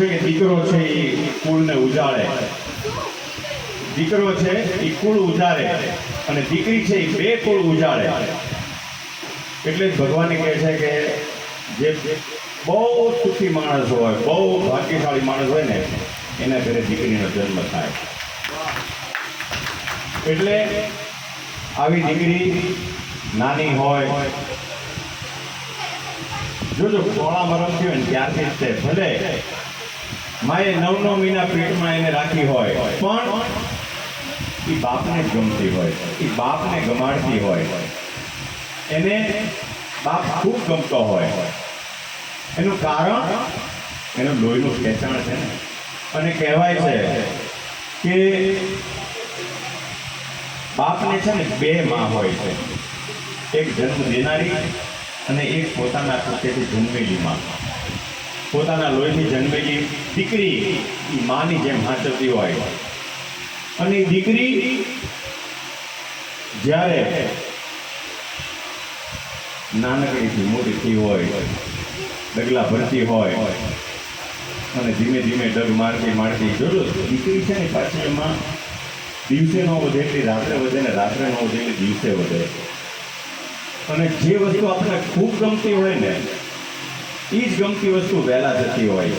છે કે દીકરો છે એ કુળને ઉજાળે. દીકરો છે એ કુળ ઉજાડે અને દીકરી છે એ બે કુળ ઉજાડે એટલે જ ભગવાન કહે છે કે જે બહુ સુખી માણસ હોય, બહુ ભાગ્યશાળી માણસ હોય ને, એના ઘરે દીકરીનો જન્મ થાય. એટલે આવી દીકરી નાની હોય, જોજો કોળા રમતી હોય ને ત્યારથી જ તે ભલે માએ નવ નવ મહિના પેટમાં એને રાખી હોય. પણ એ બાપને ગમતી હોય. એ બાપને ગમાડતી હોય. એને બાપ ખૂબ ગમતો હોય. એનું કારણ એનું લોહીનું ખેંચાણ છે અને કહેવાય છે કે બાપને છે ને બે માં હોય છે. એક જન્મ દેનારી અને એક પોતાના પ્રત્યેથી જન્મેલી માં. પોતાના લોહીથી જન્મેલી દીકરી એ માની જેમ હાચવતી હોય. અને દીકરી જ્યારે નાનકડીથી મોટી થઈ હોય, ડગલા ભરતી હોય, અને ધીમે ધીમે ડગ મારતી મારતી જોજો દીકરી છે ને પાછી એમાં દિવસે ન વધે એટલી રાત્રે વધે ને રાત્રે ન વધે એટલી દિવસે વધે. અને જે વસ્તુ આપણે ખૂબ ગમતી હોય ને એ જ ગમતી વસ્તુ વહેલા જતી હોય.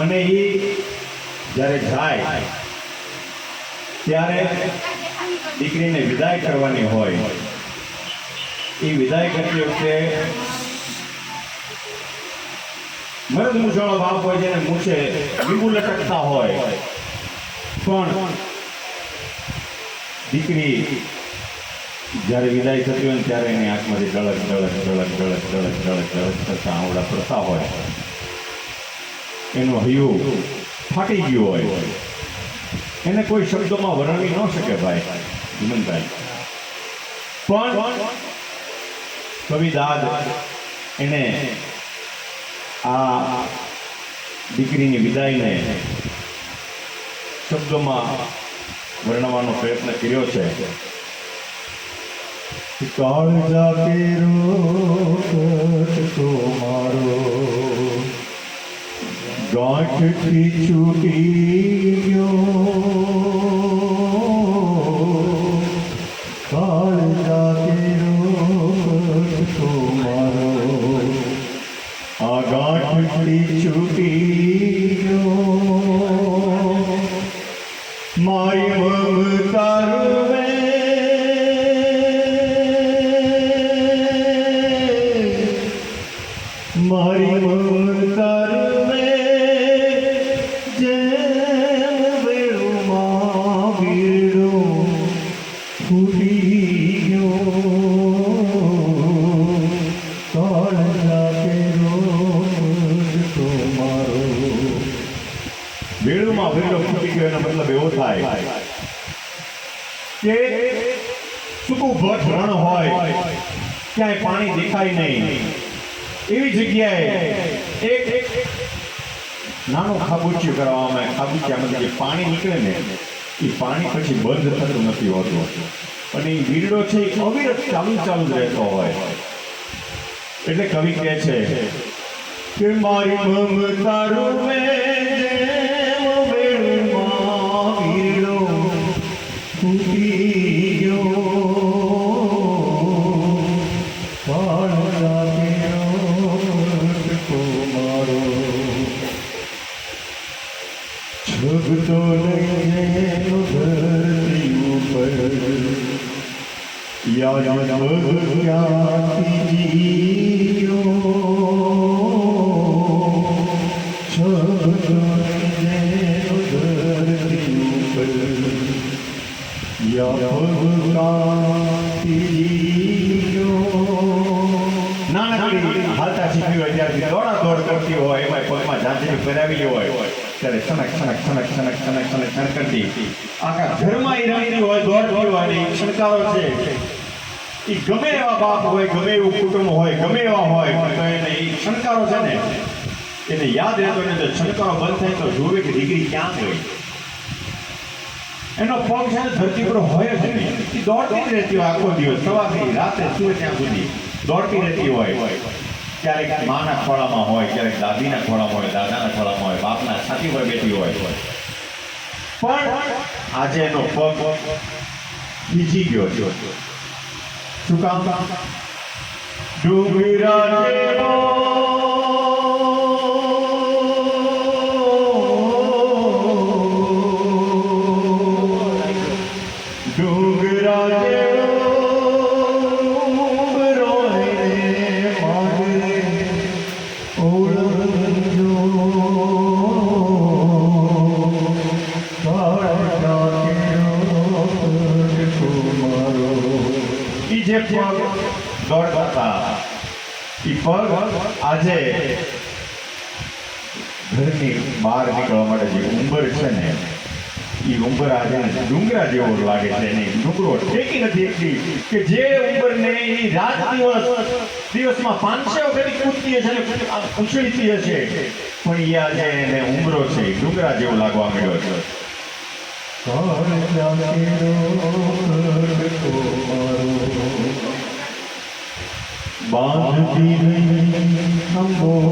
અને એ જ્યારે જાય, ત્યારે દીકરીને વિદાય કરવાની હોય એ વિદાય કરતી વખતે મરદ મૂછવાળો બાપ હોય જેને મૂછે લીંબુ લટકતા હોય, પણ દીકરી જ્યારે વિદાય થતી હોય ત્યારે એની આંખમાંથી ડળક ડળક ડળક ડળક ડળક ડળક ડળક થતા આવડા પડતા હોય. એનું હૈયું ફાટી ગયું હોય. એને કોઈ શબ્દોમાં વર્ણવી ન શકે ભાઈ હિમનભાઈ પણ કવિ દાદ એને આ દીકરીની વિદાયને શબ્દોમાં વર્ણવાનો પ્રયત્ન કર્યો છે. કાળજા કેરો કટકો મારો ગાંઠથી છૂટી ગયો કાળજા કેરો કટકો મારો આ ફૂટી ગયો તો મારો વેળુમાં વેળો ફૂટી ગયો એનો મતલબ એવો થાય કે સૂકું ભટ રણ હોય, ક્યાંય પાણી દેખાય નહીં. એવી જગ્યાએ એક નાનું ખાબુચિયું કરવામાં ખાબુચિયામાંથી જે પાણી નીકળે ને એ પાણી પછી બંધ થતું નથી હોતું. અને એ વીરડો છે એ અવિરત ચાલુ ચાલુ રહેતો હોય. એટલે કવિ કહે છે કે મારી મમતા રૂવે નાનકડી હાલતા શીખી હોય ત્યારથી દોડા દોડ કરતી હોય એમાં પગમાં ઝાંઝરી પહેરાવેલી હોય ત્યારે સનક સનક સનક છનક છનક છનક કરતી આખા ઘરમાં રમતી હોય દોડ દોડવાની છણકારો છે એ ગમે એવા બાપ હોય, ગમે એવું કુટુંબ હોય, ગમે એવા હોય તો એને એ છણકારો છે ને, એને યાદ રહેતો ને તો છણકારો બંધ થાય તો જોવે કે દીકરી ક્યાં ગઈ. એનો પગ છે ને ધરતી પર હોય જ નહીં. દોડતી રહેતી હોય આખો દિવસ. સવારથી રાતે સુવે ત્યાં સુધી દોડતી રહેતી હોય. ક્યારેક માના ખોળામાં હોય, ક્યારેક દાદીના ખોળામાં હોય, દાદાના ખોળામાં હોય, બાપના છાતી પર બેઠી હોય. પણ આજે એનો પગ બીજી ગયો છે. શું કામ? ડુંગરા પગ આજે ઘરની બહાર નીકળવા માટે જે ઉંબર છે ને એ ઉંબર આજે ડુંગરા જેવો લાગે છે. એને ડુંગરો ટેકી નથી એટલી કે જે ઉંબરને એ રાત દિવસ, દિવસમાં પાંચસો ઘડી કૂદતી હશે ને ઉછળતી હશે. પણ એ આજે એને ઉંબરો છે ડુંગરા જેવો લાગવા મળ્યો છે. Bonne vie, amour.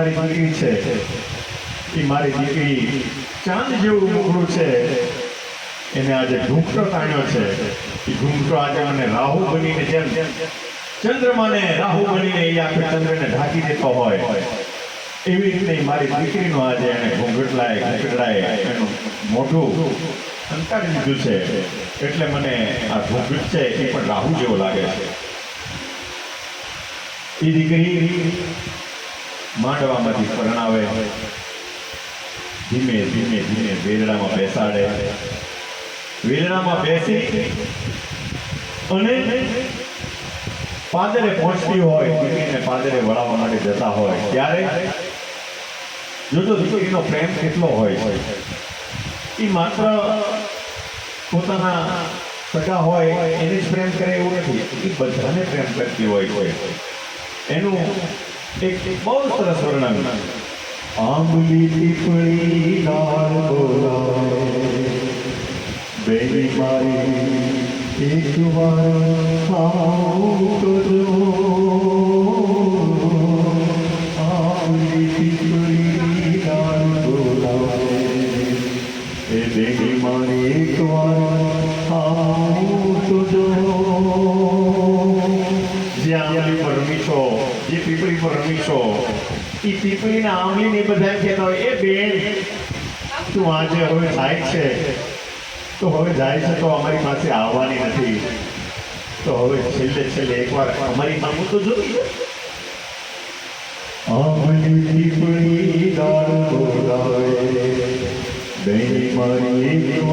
મારી દીકરી છે એ મારી દીકરી ચાંદ જેવું મુખડું છે. એને આજે ઘૂંઘટો તાણ્યો છે. એ ઘૂંઘટો આજે મને રાહુ બનીને જેમ ચંદ્રમાને રાહુ બનીને એ આખે ચંદ્રને ઢાંકી દેતો હોય, એવી રીતે મારી દીકરીનો આજે એને ઘૂંઘટલાએ ઘૂંઘટલાએ એનું મોઢું સંતાડી દીધું છે. એટલે મને આ ઘૂંઘટ છે એ પણ રાહુ જેવો લાગે છે. એ દીકરી માંડવામાંથી પરણાવે. ધીમે ધીમે ધીમે વેલડામાં બેસાડે. વેલડામાં બેસી. અને પાદરે પહોંચતી હોય દીકરીને પાદરે વળાવવા માટે જતા હોય. ત્યારે જોજો દીકરીનો પ્રેમ કેટલો હોય એ માત્ર પોતાના સગા હોય એને જ પ્રેમ કરે એવું નથી. એ બધાને પ્રેમ કરતી હોય એનું એક બહુ સરસ વર્ણન આંબલી પીપળી લાલ બોલાવે બેની મારી એક વાર આવું તો જે પીપળી પર રમી છો એ પીપળીના આંબલીને બધા કહેતા હોય, એ બેન, તું આજે હવે જાય છે. તો હવે જાય છે તો અમારી પાસે આવવાની નથી. તો હવે છેલ્લે છેલ્લે એકવાર અમારી મામું તો જોઈએ આંબલી પીપળી દાળ બોલાવે બેની, મારી એક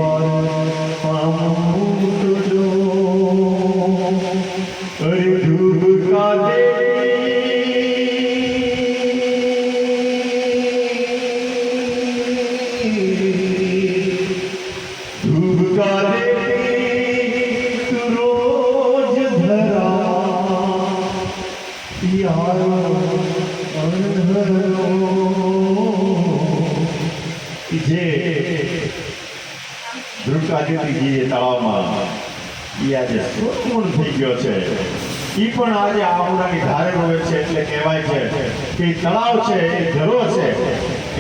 એ આજે ગયો છે? એ પણ આજે આમળાની ધારે રોવે છે એટલે કહેવાય છે કે તળાવ છે, એ ધરો છે.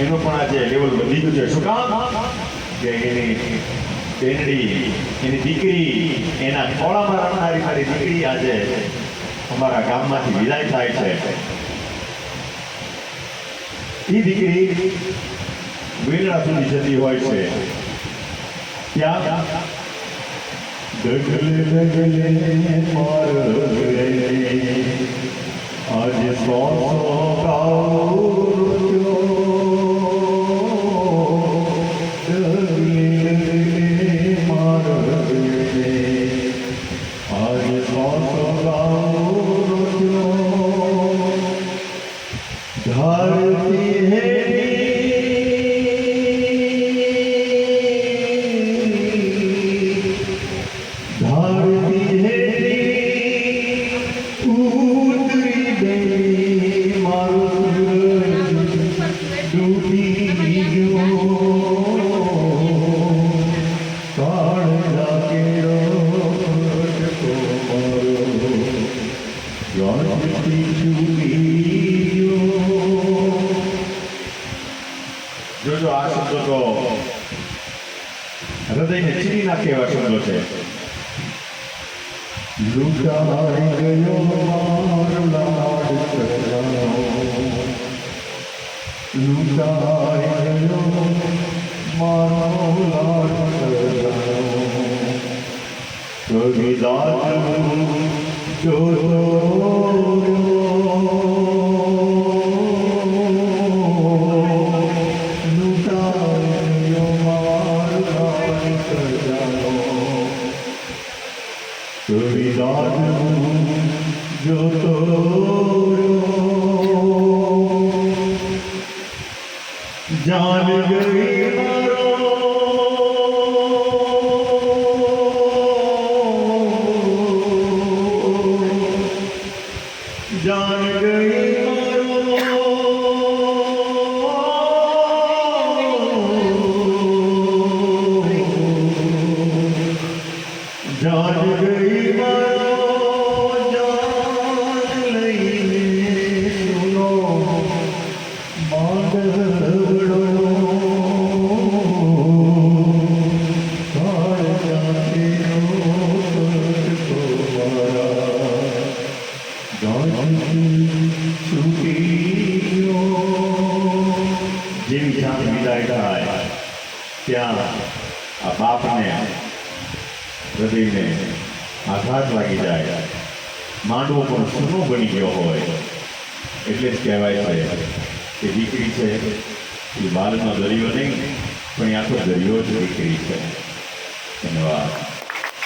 એનું પણ આજે લેવલ વધી ગયું છે. શું કામ? એની બેનડી, એની દીકરી, એના ખોળામાં રમનારી મારી દીકરી આજે અમારા ગામમાંથી વિદાય થાય છે. એ દીકરી વેલડા સુધી જતી હોય છે. ત્યાં ડગલે ડગલે માર જોજો આ શબ્દો તો હૃદયને ચીરી નાખે એવા શબ્દો છે લૂંટાઈ ગયો મારો લાડ કરાયો લૂંટાઈ ગયો મારો લાડ કરાયો કવિ દાદ જોતો જાન ગઈ મારો જાન ગઈ મારો ત્યાં આ બાપને હૃદયને આઘાત લાગી જાય. માંડવો પણ સૂનો બની ગયો હોય. એટલે જ કહેવાય છે કે દીકરી છે. એ બાલનો દરિયો નહીં, પણ એ આખો દરિયો જ દીકરી છે. ધન્યવાદ.